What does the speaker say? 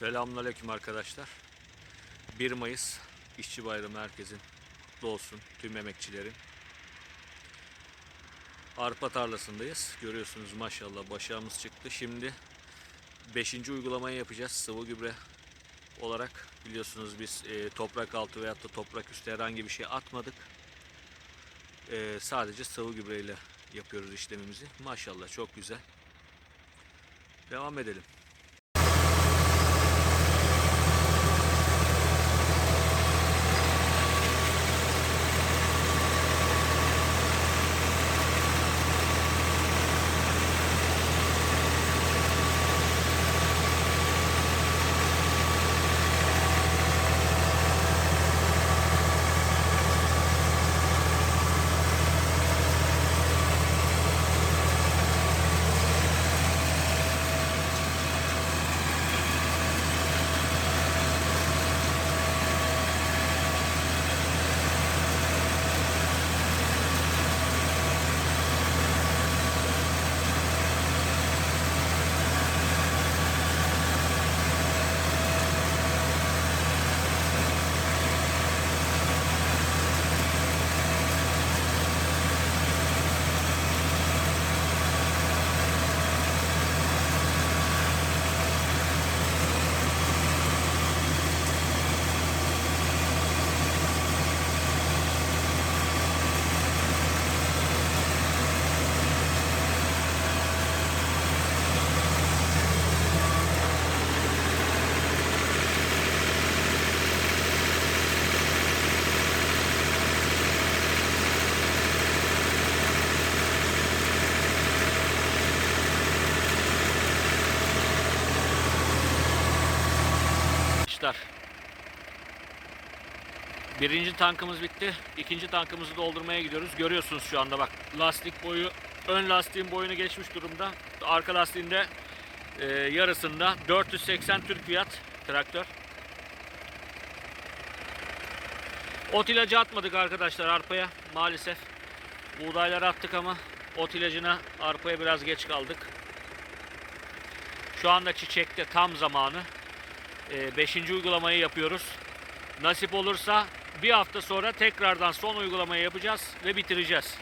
Selamünaleyküm arkadaşlar. 1 Mayıs İşçi Bayramı herkesin kutlu tüm emekçilerin. Arpa tarlasındayız. Görüyorsunuz maşallah başağımız çıktı. Şimdi 5. uygulamayı yapacağız sıvı gübre olarak. Biliyorsunuz biz e, toprak altı veyahut da toprak üstü herhangi bir şey atmadık. E, sadece sıvı gübreyle yapıyoruz işlemimizi. Maşallah çok güzel. Devam edelim. Birinci tankımız bitti. İkinci tankımızı doldurmaya gidiyoruz. Görüyorsunuz şu anda bak. Lastik boyu, ön lastiğin boyunu geçmiş durumda. Arka lastiğinde e, yarısında 480 Türk fiyat traktör. Ot ilacı atmadık arkadaşlar arpaya maalesef. Buğdayları attık ama ot ilacına arpaya biraz geç kaldık. Şu anda çiçekte tam zamanı. 5. uygulamayı yapıyoruz. Nasip olursa bir hafta sonra tekrardan son uygulamayı yapacağız ve bitireceğiz.